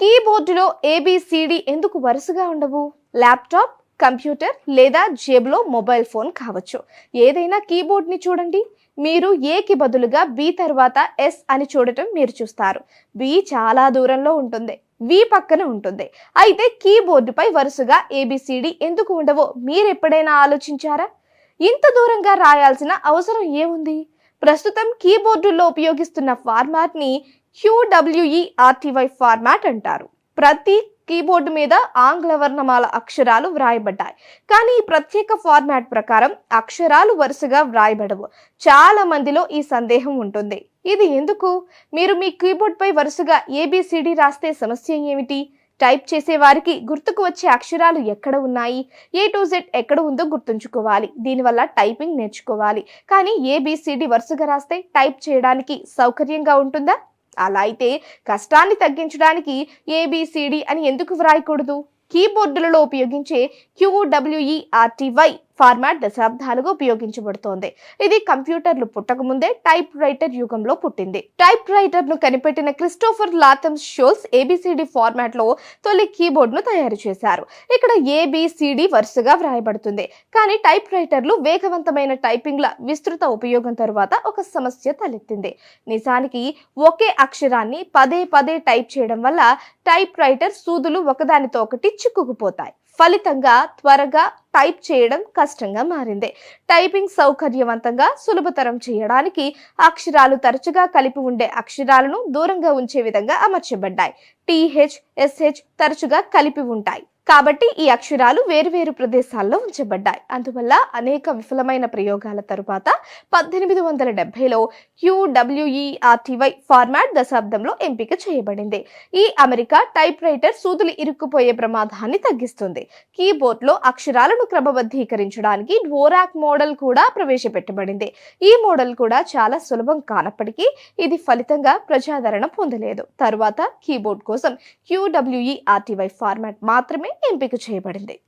కీబోర్డులో A B C D ఎందుకు వరుసగా ఉండవు? ల్యాప్టాప్ కంప్యూటర్ లేదా జేబులో మొబైల్ ఫోన్ కావచ్చు. ఏదైనా కీబోర్డ్ని చూడండి. మీరు ఏకి బదులుగా బి తర్వాత ఎస్ అని చూడటం మీరు చూస్తారు. బి చాలా దూరంలో ఉంటుంది. వి పక్కన ఉంటుంది. అయితే కీబోర్డుపై వరుసగా ఏబిసిడి ఎందుకు ఉండవో మీరు ఎప్పుడైనా ఆలోచించారా? ఇంత దూరంగా రాయాల్సిన అవసరం ఏముంది? ప్రస్తుతం కీబోర్డుల్లో ఉపయోగిస్తున్న ఫార్మాట్ని క్యూడబ్ల్యూఈ ఆర్టీవై ఫార్మాట్ అంటారు. ప్రతి కీబోర్డు మీద ఆంగ్ల వర్ణమాల అక్షరాలు వ్రాయబడ్డాయి. కానీ ఈ ప్రత్యేక ఫార్మాట్ ప్రకారం అక్షరాలు వరుసగా వ్రాయబడవు. చాలా మందిలో ఈ సందేహం ఉంటుంది. ఇది ఎందుకు? మీరు మీ కీబోర్డ్పై వరుసగా ఏబిసిడి రాస్తే సమస్య ఏమిటి? టైప్ చేసే వారికి గుర్తుకు వచ్చే అక్షరాలు ఎక్కడ ఉన్నాయి? ఏ టు జెడ్ ఎక్కడ ఉందో గుర్తుంచుకోవాలి. దీనివల్ల టైపింగ్ నేర్చుకోవాలి. కానీ ఏబిసిడి వరుసగా రాస్తే టైప్ చేయడానికి సౌకర్యంగా ఉంటుందా? అలా అయితే కష్టాన్ని తగ్గించడానికి ఏబిసిడి అని ఎందుకు వ్రాయకూడదు? కీబోర్డులలో ఉపయోగించే క్యూడబ్ల్యూఈఆర్టీవై ఫార్మాట్ దశాబ్దాలుగా ఉపయోగించబడుతోంది. ఇది కంప్యూటర్లు పుట్టకముందే టైప్ రైటర్ యుగంలో పుట్టింది. టైప్ రైటర్ను కనిపెట్టిన క్రిస్టోఫర్ లాథమ్ షోల్స్ ఏబిసిడి ఫార్మాట్లో తొలి కీబోర్డ్ను తయారు చేశారు. ఇక్కడ ఏబిసిడి వరుసగా వ్రాయబడుతుంది. కానీ టైప్ రైటర్లు వేగవంతమైన టైపింగ్ల విస్తృత ఉపయోగం తరువాత ఒక సమస్య తలెత్తింది. నిజానికి ఒకే అక్షరాన్ని పదే పదే టైప్ చేయడం వల్ల టైప్ రైటర్ సూదులు ఒకదానితో ఒకటి చిక్కుకుపోతాయి. ఫలితంగా త్వరగా టైప్ చేయడం కష్టంగా మారింది. టైపింగ్ సౌకర్యవంతంగా సులభతరం చేయడానికి అక్షరాలు తరచుగా కలిపి ఉండే అక్షరాలను దూరంగా ఉంచే విధంగా అమర్చబడ్డాయి. టీహెచ్ ఎస్హెచ్ తరచుగా కలిపి ఉంటాయి. కాబట్టి ఈ అక్షరాలు వేరువేరు ప్రదేశాల్లో ఉంచబడ్డాయి. అందువల్ల అనేక విఫలమైన ప్రయోగాల తరువాత పద్దెనిమిది వందల డెబ్బైలో క్యూడబ్ల్యూఈఆర్టీవై ఫార్మాట్ దశాబ్దంలో ఎంపిక చేయబడింది. ఈ అమెరికా టైప్ రైటర్ సూదులు ఇరుక్కుపోయే ప్రమాదాన్ని తగ్గిస్తుంది. కీబోర్డ్లో అక్షరాలను క్రమబద్ధీకరించడానికి డ్వోరాక్ మోడల్ కూడా ప్రవేశపెట్టబడింది. ఈ మోడల్ కూడా చాలా సులభం కానప్పటికీ ఇది ఫలితంగా ప్రజాదరణ పొందలేదు. తరువాత కీబోర్డ్ కోసం క్యూడబ్ల్యూఈఆర్టీవై ఫార్మాట్ మాత్రమే ఎంపిక చేయబడింది.